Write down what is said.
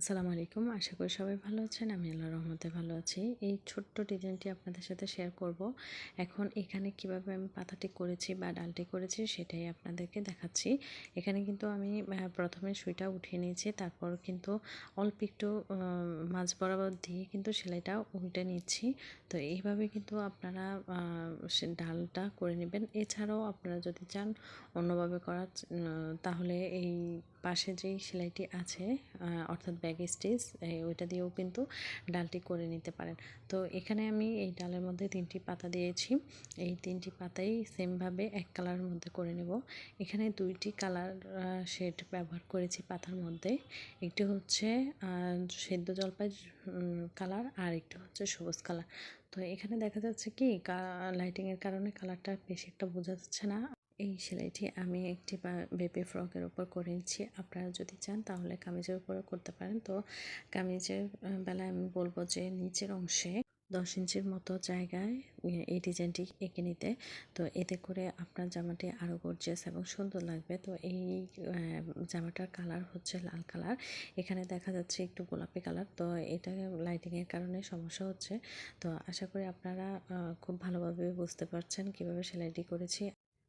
আসসালামু আলাইকুম। আশা করি সবাই ভালো আছেন। আমি আল্লাহ রহমতে ভালো আছি। এই ছোট্ট ডিজাইনটি আপনাদের সাথে শেয়ার করব। এখন এখানে কীভাবে আমি পাতাটি করেছি বা ডালটি করেছি সেটাই আপনাদেরকে দেখাচ্ছি। এখানে কিন্তু আমি প্রথমে সুইটা উঠিয়ে নিয়েছি। তারপর কিন্তু অল্প একটু মাঝ বরাবর দিয়ে কিন্তু সেলাইটা উল্টে নিচ্ছি। তো এইভাবে কিন্তু আপনারা ডালটা করে নেবেন। এছাড়াও আপনারা যদি চান অন্যভাবে করার তাহলে এই পাশে যেই সেলাইটি আছে অর্থাৎ ব্যাগ স্টিচ ওইটা দিয়েও কিন্তু ডালটি করে নিতে পারেন। তো এখানে আমি এই ডালের মধ্যে তিনটি পাতা দিয়েছি। এই তিনটি পাতাই সেমভাবে এক কালারের মধ্যে করে নেব। এখানে দুইটি কালার শেড ব্যবহার করেছি পাতার মধ্যে। একটি হচ্ছে সেদ্ধ জলপাই কালার আর একটি হচ্ছে সবুজ কালার। তো এখানে দেখা যাচ্ছে কি, লাইটিংয়ের কারণে কালারটা বেশি একটা বোঝা যাচ্ছে না। এই সেলাইটি আমি একটি বেবি ফ্রকের উপর করেছি আপনারা যদি চান তাহলে কামিজের উপরে করতে পারেন। তো কামিজের বেলায় আমি বলব যে নিচের অংশে দশ ইঞ্চির মতো জায়গায় এই ডিজাইনটি এঁকে নিতে। তো এতে করে আপনার জামাটি আরও গর্জিয়াস এবং সুন্দর লাগবে। তো এই জামাটার কালার হচ্ছে লাল কালার। এখানে দেখা যাচ্ছে একটু গোলাপি কালার। তো এটা লাইটিংয়ের কারণে সমস্যা হচ্ছে। তো আশা করি আপনারা খুব ভালোভাবে বুঝতে পারছেন কীভাবে সেলাইটি করেছি।